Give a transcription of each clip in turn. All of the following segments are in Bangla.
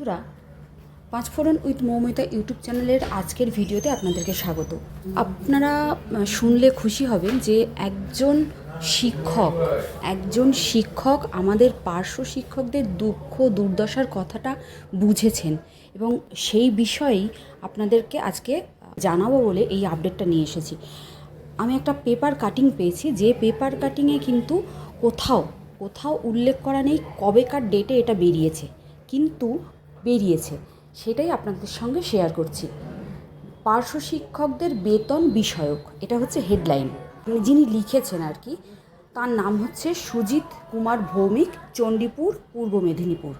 বন্ধুরা পাঁচফোড়ন উইথ মৌমিতা ইউটিউব চ্যানেলের আজকের ভিডিওতে আপনাদেরকে স্বাগত। আপনারা শুনলে খুশি হবেন যে একজন শিক্ষক একজন শিক্ষক আমাদের পার্শ্ব শিক্ষকদের দুঃখ, দুর্দশার কথাটা বুঝেছেন এবং সেই বিষয়েই আপনাদেরকে আজকে জানাব বলে এই আপডেটটা নিয়ে এসেছি। আমি একটা পেপার কাটিং পেয়েছি, যে পেপার কাটিংয়ে কিন্তু কোথাও কোথাও উল্লেখ করা নেই কবেকার ডেটে এটা বেরিয়েছে। কিন্তু বেরিয়েছে। সেটাই আপনাদের সঙ্গে শেয়ার করছি। পার্শ্ব শিক্ষকদের বেতন বিষয়ক, এটা হচ্ছে হেডলাইন যিনি লিখেছেন আর কি, তার নাম হচ্ছে সুজিত কুমার ভৌমিক, চণ্ডীপুর, পূর্ব মেদিনীপুর।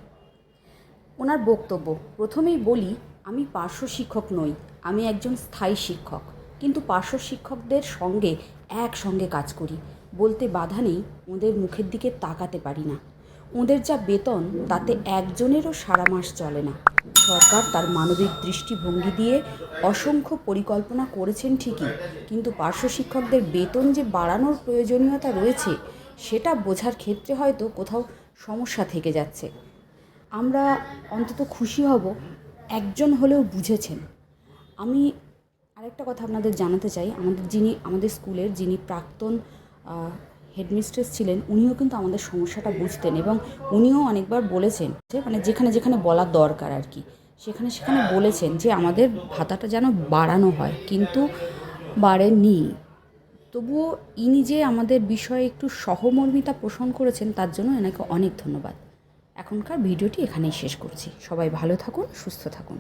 ওনার বক্তব্য, প্রথমেই বলি, আমি পার্শ্ব শিক্ষক নই, আমি একজন স্থায়ী শিক্ষক। কিন্তু পার্শ্ব শিক্ষকদের সঙ্গে একসঙ্গে কাজ করি। বলতে বাধা নেই, ওদের মুখের দিকে তাকাতে পারি না। ওদের যা বেতন, তাতে একজনেরও সারা মাস চলে না। সরকার তার মানবিক দৃষ্টিভঙ্গি দিয়ে অসংখ্য পরিকল্পনা করেছেন ঠিকই, কিন্তু পার্শ্ব শিক্ষকদের বেতন যে বাড়ানোর প্রয়োজনীয়তা রয়েছে, সেটা বোঝার ক্ষেত্রে হয়তো কোথাও সমস্যা থেকে যাচ্ছে। আমরা অন্তত খুশি হব, একজন হলেও বুঝেছেন। আমি আরেকটা কথা আপনাদের জানাতে চাই। আমাদের যিনি, আমাদের স্কুলের যিনি প্রাক্তন হেডমিস্ট্রেস ছিলেন, উনিও কিন্তু আমাদের সমস্যাটা বুঝতেন এবং উনিও অনেকবার বলেছেন যে মানে যেখানে যেখানে বলার দরকার আর কি, সেখানে সেখানে বলেছেন যে আমাদের ভাতাটা যেন বাড়ানো হয়, কিন্তু বাড়েনি। তবুও ইনি যে আমাদের বিষয়ে একটু সহমর্মিতা পোষণ করেছেন, তার জন্য এনাকে অনেক ধন্যবাদ। এখনকার ভিডিওটি এখানেই শেষ করছি। সবাই ভালো থাকুন, সুস্থ থাকুন।